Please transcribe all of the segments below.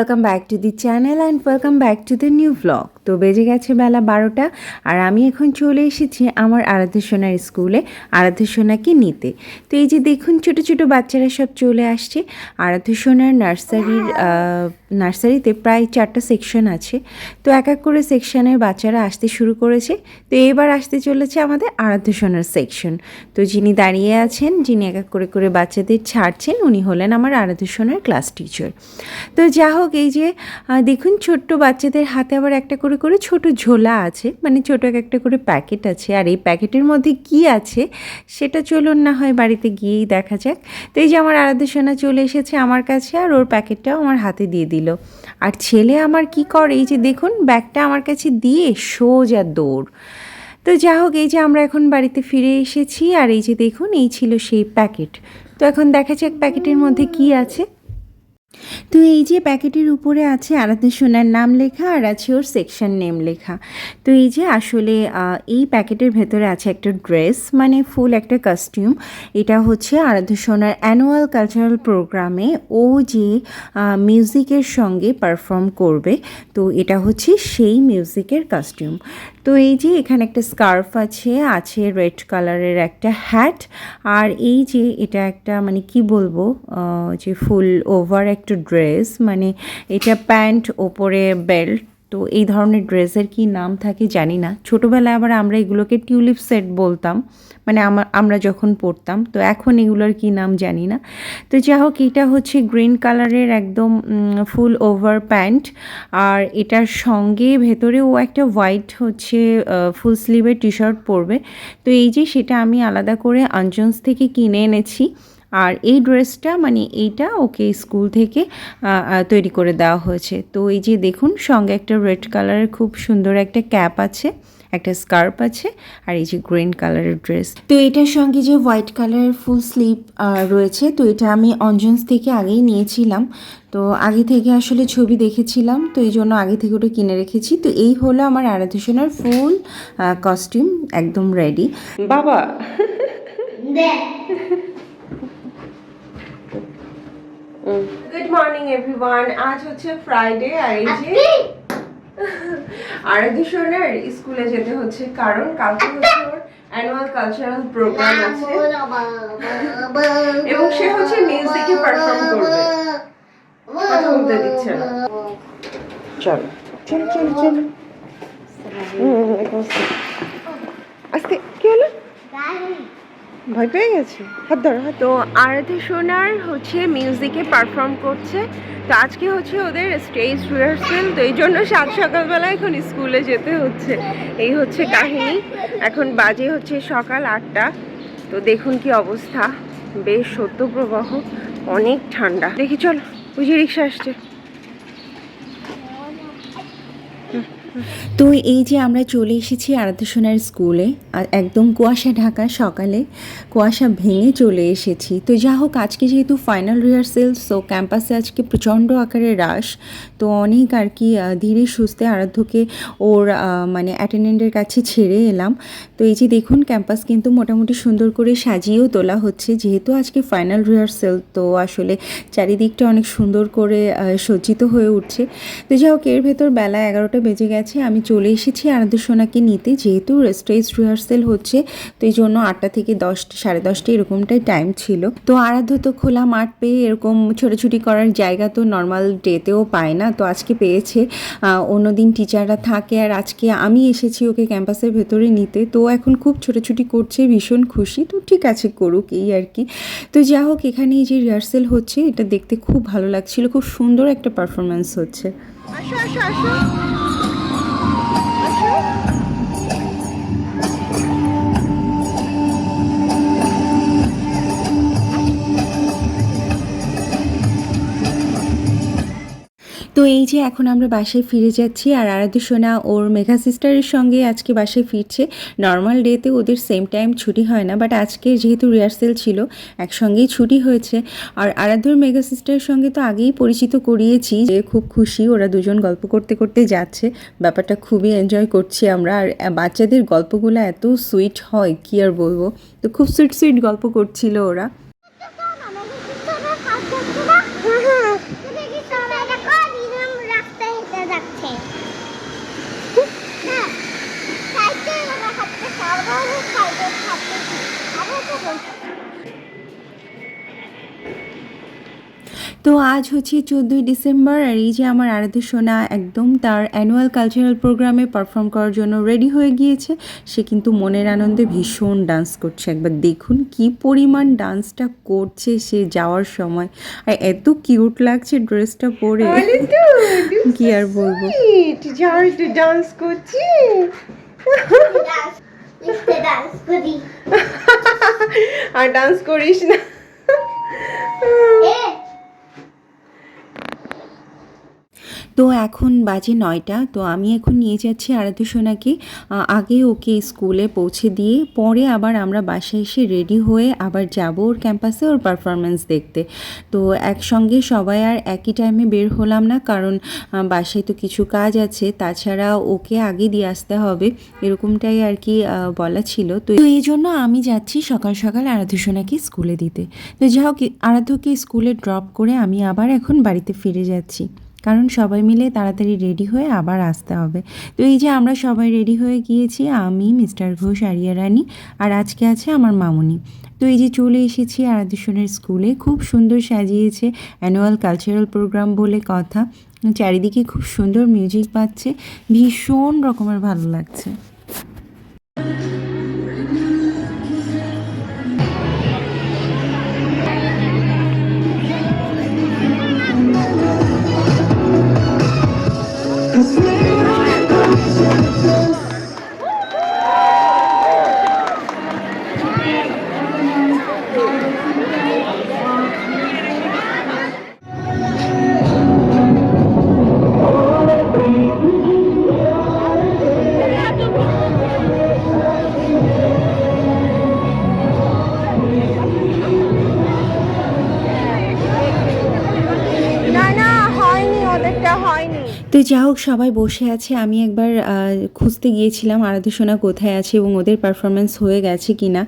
Welcome back to the channel and welcome back to the new blog তো বেজে গেছে বেলা বারোটা, আর আমি এখন চলে এসেছি আমার আরাধ্য সোনার স্কুলে আরাধ্য সোনাকে নিতে। তো এই যে দেখুন, ছোট ছোট বাচ্চারা সব চলে আসছে। আরাধ্য সোনার নার্সারির নার্সারিতে প্রায় চারটা সেকশন আছে। তো এক এক করে সেকশনের বাচ্চারা আসতে শুরু করেছে। তো এবার আসতে চলেছে আমাদের আরাধ্য সোনার সেকশন। তো যিনি দাঁড়িয়ে আছেন, যিনি এক এক করে করে বাচ্চাদের ছাড়ছেন, উনি হলেন আমার আরাধ্য সোনার ক্লাস টিচার। তো যা হোক এই যে দেখুন ছোট্ট বাচ্চাদের হাতে আবার একটা করে করে ছোট ঝোলা আছে মানে ছোট এক একটা করে প্যাকেট আছে। আর এই প্যাকেটের মধ্যে কি আছে, সেটা চলুন না হয় বাড়িতে গিয়েই দেখা যাক। তো এই যে আমার আরাধ্য সোনা চলে এসেছে আমার কাছে, আর ওর প্যাকেটটাও আমার হাতে দিয়ে দিল। আর ছেলে আমার কি করে, এই যে দেখুন, ব্যাগটা আমার কাছে দিয়ে সোজা দৌড়। তো যা হোক, এই যে আমরা এখন বাড়িতে ফিরে এসেছি, আর এই যে দেখুন, এই ছিল সেই প্যাকেট। তো এখন দেখা যাক প্যাকেটের মধ্যে কি আছে। তো এই যে প্যাকেটের উপরে আছে আরাধ্য সোনার নাম লেখা আর আছে ওর সেকশন নেম লেখা। তো এই যে আসলে এই প্যাকেটের ভেতরে আছে একটা ড্রেস মানে ফুল একটা কাস্টিউম এটা হচ্ছে আরাধ্য সোনার অ্যানুয়াল কালচারাল প্রোগ্রামে ও যে মিউজিকের সঙ্গে পারফর্ম করবে, তো এটা হচ্ছে সেই মিউজিকের কাস্টিউম তো এই যে এখানে একটা স্কার্ফ আছে আছে রেড কালারের একটা হ্যাট আর এই যে এটা একটা মানে কি বলব যে ফুল ওভার একটা ড্রেস মানে এটা প্যান্ট ওপরে বেল্ট তো এই ধরনের ড্রেসের কি নাম থাকে জানি না। ছোটোবেলায় আবার আমরা এগুলোকে টিউলিপ সেট বলতাম মানে আমার আমরা যখন পড়তাম তো এখন এগুলোর কি নাম জানি না। তো যা হোক, এটা হচ্ছে গ্রিন কালারের একদম ফুল ওভার প্যান্ট। আর এটার সঙ্গে ভেতরেও একটা হোয়াইট হচ্ছে ফুল স্লিভের টি শার্ট পরবে। তো এই যে সেটা আমি আলাদা করে আঞ্জন্স থেকে কিনে এনেছি। আর এই ড্রেসটা মানে এইটা ওকে স্কুল থেকে তৈরি করে দেওয়া হয়েছে। তো এই যে দেখুন সঙ্গে একটা রেড কালারের খুব সুন্দর একটা ক্যাপ আছে একটা স্কার্প আছে আর এই যে গ্রিন কালারের ড্রেস। তো এটার সঙ্গে যে হোয়াইট কালারের ফুল স্লিভ রয়েছে তো এটা আমি অঞ্জন্স থেকে আগেই নিয়েছিলাম। তো আগে থেকে আসলে ছবি দেখেছিলাম তো এই জন্য আগে থেকে ওটা কিনে রেখেছি। তো এই হলো আমার আরাধেশনার ফুল কস্টিউম একদম রেডি। বাবা! গুড মর্নিং এভরিওয়ান আজ হচ্ছে ফ্রাইডে আর এই যে আরাধেশনার স্কুলে যেতে হচ্ছে কারণ কালকে হচ্ছে ওর অ্যানুয়াল কালচারাল প্রোগ্রাম আছে এবং সে হচ্ছে মিউজিকে পারফর্ম করবে কথা বলতে দিচ্ছে না চলো চলো চলো চলো আস্তে কি হলো ভয় পেয়ে গেছে। হাত ধরো তো আরাধে সোনার হচ্ছে মিউজিকে পারফর্ম করছে। তো আজকে হচ্ছে ওদের স্টেজ রিহার্সেল তো এই জন্য সাত সকালবেলা এখন স্কুলে যেতে হচ্ছে। এই হচ্ছে কাহিনী। এখন বাজে হচ্ছে সকাল আটটা। তো দেখুন কি অবস্থা। বেশ সত্য প্রবাহ অনেক ঠান্ডা। দেখি চলো, ওই রিক্সা আসছে। তো এই যে আমরা চলে এসেছি আরাধ্য সোনার স্কুলে একদম কুয়াশা ঢাকা সকালে, কুয়াশা ভেঙে চলে এসেছি। তো যা হোক, আজকে যেহেতু ফাইনাল রিহার্সেল সো ক্যাম্পাসে আজকে প্রচণ্ড আকারে রাশ তো অনেক আর কি ধীরে সুস্থে আরাধ্যকে ওর মানে অ্যাটেন্ডেন্টের কাছে ছেড়ে এলাম। তো এই যে দেখুন ক্যাম্পাস কিন্তু মোটামুটি সুন্দর করে সাজিয়েও তোলা হচ্ছে। যেহেতু আজকে ফাইনাল রিহার্সেল তো আসলে চারিদিকটা অনেক সুন্দর করে সজ্জিত হয়ে উঠছে। তো যাই হোক, এর ভেতর বেলা এগারোটা বেজে গেছে। আমি চলে এসেছি আরাধ্য সোনাকে নিতে। যেহেতু স্টেজ রিহার্সেল হচ্ছে, তো এই জন্য আটটা থেকে দশটা সাড়ে দশটা এরকমটাই টাইম ছিল। তো আরাধ্য তো খোলা মাঠ পেয়ে এরকম ছোটাছুটি করার জায়গা তো নর্মাল ডেতেও পায় না, তো আজকে পেয়েছে। অন্যদিন টিচাররা থাকে আর আজকে আমি এসেছি ওকে ক্যাম্পাসের ভেতরে নিতে। তো এখন খুব ছোটাছুটি করছে, ভীষণ খুশি। তো ঠিক আছে করুক এই আর কি। তো যা হোক এখানে এই যে রিহার্সেল হচ্ছে, এটা দেখতে খুব ভালো লাগছিল। খুব সুন্দর একটা পারফরমেন্স হচ্ছে। আসো আসো আসো। তো এই যে এখন আমরা বাসায় ফিরে যাচ্ছি আর আরাধ্য সোনা ওর মেঘা সিস্টারের সঙ্গে আজকে বাসায় ফিরছে। নর্মাল ডেতে ওদের সেম টাইম ছুটি হয় না বাট আজকে যেহেতু রিহার্সেল ছিল, একসঙ্গেই ছুটি হয়েছে। আর আরাধ্যর মেঘা সিস্টারের সঙ্গে তো আগেই পরিচিত করিয়েছি যে খুব খুশি ওরা দুজন গল্প করতে করতে যাচ্ছে। ব্যাপারটা খুবই এনজয় করছি আমরা। আর বাচ্চাদের গল্পগুলো এত সুইট হয়, কি আর বলব? তো খুব সুইট সুইট গল্প করছিল ওরা আমাকে কি তোরা কাজ করছ না? দেখি তোরা এটা কর, দিদি তো আজ হচ্ছে চোদ্দোই ডিসেম্বর আর এই যে আমার আরাধ্য সোনা একদম তার অ্যানুয়াল কালচারাল প্রোগ্রামে পারফর্ম করার জন্য রেডি হয়ে গিয়েছে। সে কিন্তু মনের আনন্দে ভীষণ ডান্স করছে। একবার দেখুন কি পরিমাণ ডান্সটা করছে সে যাওয়ার সময়। আর এত কিউট লাগছে ড্রেসটা পরে। কি আর বলব? ডান্স করছি। আর ডান্স করিস না তো এখন বাজে নয়টা, তো আমি এখন নিয়ে যাচ্ছি আরাধ্য সোনাকে। আগে ওকে স্কুলে পৌঁছে দিয়ে পরে আবার আমরা বাসায় এসে রেডি হয়ে আবার যাব ওর ক্যাম্পাসে ওর পারফরমেন্স দেখতে। তো একসঙ্গে সবাই আর একই টাইমে বের হলাম না, কারণ বাসায় তো কিছু কাজ আছে, তাছাড়া ওকে আগে দিয়ে আসতে হবে, এরকমটাই আর কি বলা ছিল। তো এই জন্য আমি যাচ্ছি সকাল সকাল আরাধ্য সোনাকে স্কুলে দিতে। তো যা হোক, আরাধ্যকে স্কুলে ড্রপ করে আমি আবার এখন বাড়িতে ফিরে যাচ্ছি। কারণ সবাই মিলে তাড়াতাড়ি রেডি হয়ে আবার আসতে হবে। তো এই যে আমরা সবাই রেডি হয়ে গিয়েছি, আমি, মিস্টার ঘোষ, আরিয়া রানী আর আজকে আছে আমার মামুনি। তো এই যে চলে এসেছি আরাধ্যসনের স্কুলে, খুব সুন্দর সাজিয়েছে অ্যানুয়াল কালচারাল প্রোগ্রাম বলে কথা। চারিদিকে খুব সুন্দর মিউজিক পাচ্ছে ভীষণ রকমের ভালো লাগছে। তো যা হোক, সবাই বসে আছে। আমি একবার খুঁজতে গিয়েছিলাম আরাধ্যসোনা কোথায় আছে এবং ওদের পারফরমেন্স হয়ে গেছে কি না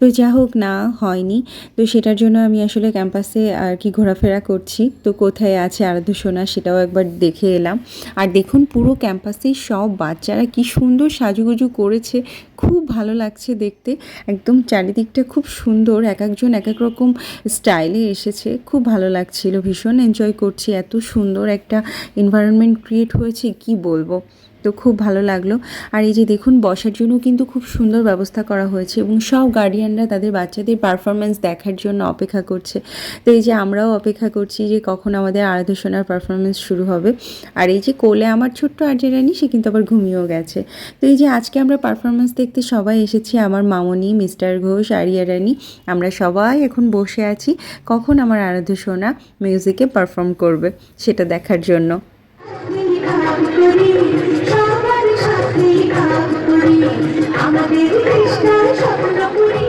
তো যা হোক, না, হয়নি। তো সেটার জন্য আমি আসলে ক্যাম্পাসে আর কি ঘোরাফেরা করছি। তো কোথায় আছে আরাধ্যসোনা সেটাও একবার দেখে এলাম। আর দেখুন, পুরো ক্যাম্পাসে সব বাচ্চারা কি সুন্দর সাজুগুজু করেছে। খুব ভালো লাগছে দেখতে। একদম চারিদিকটা খুব সুন্দর। এক একজন এক এক রকম স্টাইলে এসেছে। খুব ভালো লাগছিল, ভীষণ এনজয় করছি। এত সুন্দর একটা এনভায়রনমেন্ট ক্রিয়েট হয়েছে, কি বলব? তো খুব ভালো লাগল। আর এই যে দেখুন, বসার জন্য কিন্তু খুব সুন্দর ব্যবস্থা করা হয়েছে এবং সব গার্ডিয়ানরা তাদের বাচ্চাদের পারফরমেন্স দেখার জন্য অপেক্ষা করছে। তো এই যে আমরাও অপেক্ষা করছি যে কখন আমাদের আরাধনার পারফরমেন্স শুরু হবে। আর এই যে কোলে আমার ছোট্ট আর্জে রানী, সে কিন্তু আবার ঘুমিয়েও গেছে। তো এই যে আজকে আমরা পারফরমেন্স দেখতে সবাই এসেছি, আমার মামনি, মিস্টার ঘোষ, আরিয়া রানী। আমরা সবাই এখন বসে আছি, কখন আমার আরাধ্য সোনা মিউজিকে পারফর্ম করবে সেটা দেখার জন্য। আমাদের কৃষ্ণার স্বপ্ন পুরী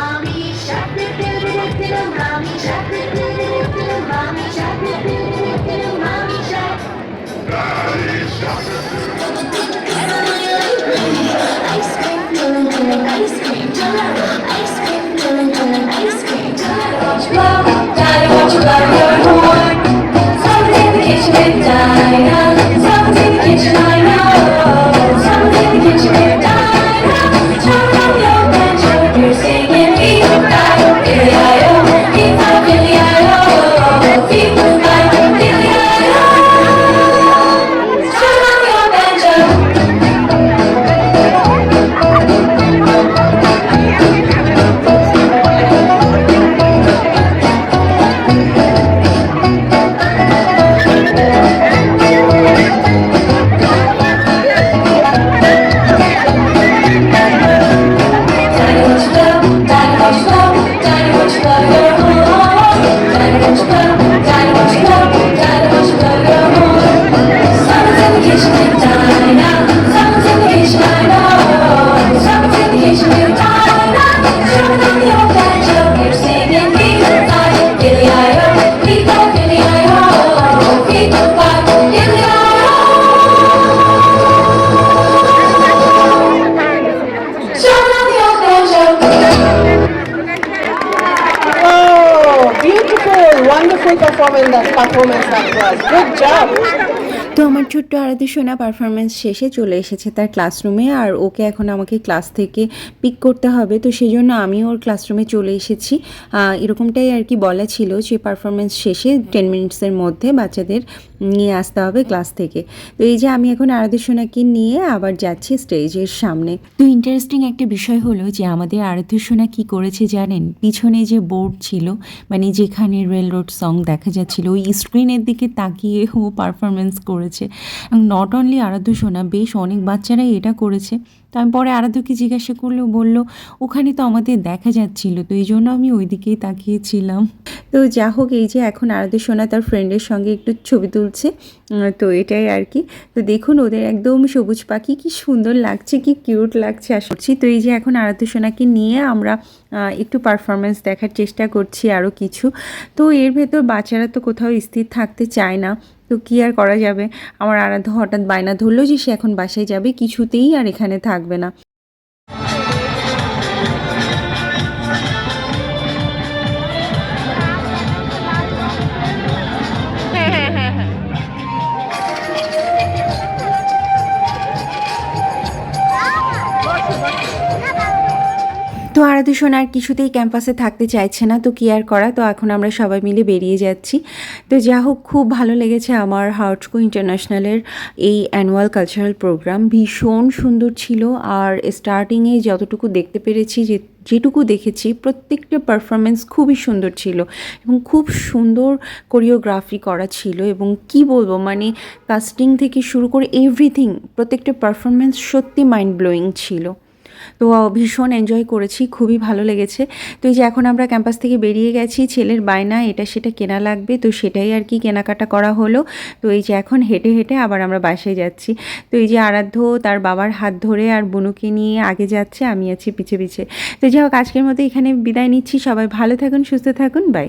আমি সাথে ফেলে রেখেছিলাম আমি সাথে ফেলে রেখেছিলাম আমি সাথে ফেলে রেখেছিলাম আমি সাথে Ice cream, chillin', chillin', ice cream, chillin', ice cream, chillin', chillin', ice cream, chillin'. Watch blow, Daddy, watch you blow your horn. 지나 তো আমার ছোট্ট আরাধ্য সোনা পারফরমেন্স শেষে চলে এসেছে তার ক্লাসরুমে আর ওকে এখন আমাকে ক্লাস থেকে পিক করতে হবে। তো সেই জন্য আমি ওর ক্লাসরুমে চলে এসেছি। এরকমটাই আর কি বলা ছিল যে পারফরমেন্স শেষে টেন মিনিটসের মধ্যে বাচ্চাদের নিয়ে আসতে হবে ক্লাস থেকে। তো এই যে আমি এখন আরাধ্য সোনাকে নিয়ে আবার যাচ্ছি স্টেজের সামনে। তো ইন্টারেস্টিং একটা বিষয় হলো যে আমাদের আরাধ্য সোনা কী করেছে জানেন? পিছনে যে বোর্ড ছিল মানে যেখানে রেল রোড সং দেখা যাচ্ছিল, ওই স্ক্রিনের দিকে তাকিয়ে ও পারফরমেন্স করেছে। নট অনলি আরাধ্য সোনা বেশ অনেক বাচ্চারাই এটা করেছে। তো আমি পরে আরাধ্যকে জিজ্ঞাসা করলেও বলল ওখানে তো আমাদের দেখা যাচ্ছিল তো এই জন্য আমি ওই দিকেই তাকিয়েছিলাম। তো যা হোক এই যে এখন আরাধ্য সোনা তার ফ্রেন্ডের সঙ্গে একটু ছবি তুলছে তো এটাই আর কি। তো দেখুন ওদের একদম সবুজ পাখি কি সুন্দর লাগছে কি কিউট লাগছে আশা করছি তো এই যে এখন আরাধ্য সোনাকে নিয়ে আমরা একটু পারফরমেন্স দেখার চেষ্টা করছি আরও কিছু। তো এর ভেতর বাচ্চারা তো কোথাও স্থির থাকতে চায় না। তো কী আর করা যাবে? আমার আরাধ্য হঠাৎ বায়না ধরলো যে সে এখন বাসায় যাবে, কিছুতেই আর এখানে থাকবে না। তো আরাধ্য সোনার কিছুতেই ক্যাম্পাসে থাকতে চাইছে না, তো কি আর করা? তো এখন আমরা সবাই মিলে বেরিয়ে যাচ্ছি। তো যা হোক, খুব ভালো লেগেছে আমার হাউটকো ইন্টারন্যাশনালের এই অ্যানুয়াল কালচারাল প্রোগ্রাম। ভীষণ সুন্দর ছিল আর স্টার্টিংয়ে যতটুকু দেখতে পেরেছি, যে যেটুকু দেখেছি, প্রত্যেকটা পারফরমেন্স খুবই সুন্দর ছিল এবং খুব সুন্দর কোরিওগ্রাফি করা ছিল এবং কি বলব মানে কাস্টিং থেকে শুরু করে এভরিথিং, প্রত্যেকটা পারফরমেন্স সত্যি মাইন্ড ব্লোয়িং ছিল। তো ভীষণ এনজয় করেছি, খুবই ভালো লেগেছে। তো এই যে এখন আমরা ক্যাম্পাস থেকে বেরিয়ে গেছি, ছেলের বায়না, এটা সেটা কেনা লাগবে, তো সেটাই আর কি কেনাকাটা করা হলো। তো এই যে এখন হেঁটে হেঁটে আবার আমরা বাসায় যাচ্ছি। তো এই যে আরাধ্য তার বাবার হাত ধরে আর বুনুকে নিয়ে আগে যাচ্ছে, আমি আছি পিছে পিছে। তো যাই হোক, আজকের মতো এখানে বিদায় নিচ্ছি, সবাই ভালো থাকুন, সুস্থ থাকুন বাই